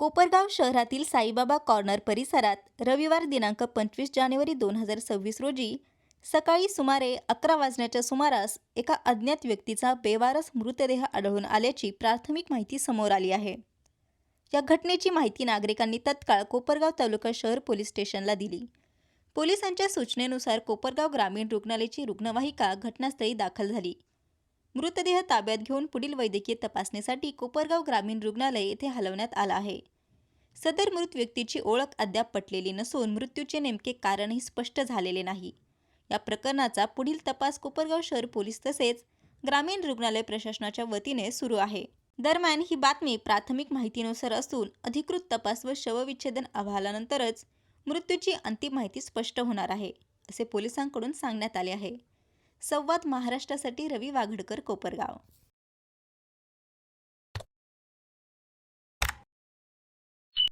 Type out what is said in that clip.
कोपरगाव शहरातील साईबाबा कॉर्नर परिसरात रविवार दिनांक पंचवीस जानेवारी दोन हजार सव्वीस रोजी सकाळी सुमारे अकरा वाजण्याच्या सुमारास एका अज्ञात व्यक्तीचा बेवारस मृतदेह आढळून आल्याची प्राथमिक माहिती समोर आली आहे. या घटनेची माहिती नागरिकांनी तत्काळ कोपरगाव तालुका शहर पोलीस स्टेशनला दिली. पोलिसांच्या सूचनेनुसार कोपरगाव ग्रामीण रुग्णालयाची रुग्णवाहिका घटनास्थळी दाखल झाली. मृतदेह ताब्यात घेऊन पुढील वैद्यकीय तपासणीसाठी कोपरगाव ग्रामीण रुग्णालय येथे हलवण्यात आला आहे. सदर मृत व्यक्तीची ओळख अद्याप पटलेली नसून मृत्यूचे नेमके कारणही स्पष्ट झालेले नाही. या प्रकरणाचा पुढील तपास कोपरगाव शहर पोलीस तसेच ग्रामीण रुग्णालय प्रशासनाच्या वतीने सुरू आहे. दरम्यान ही बातमी प्राथमिक माहितीनुसार असून अधिकृत तपास व शवविच्छेदन अहवालानंतरच मृत्यूची अंतिम माहिती स्पष्ट होणार आहे असे पोलिसांकडून सांगण्यात आले आहे. संवाद महाराष्ट्रासाठी रवी वाघडकर कोपरगाव.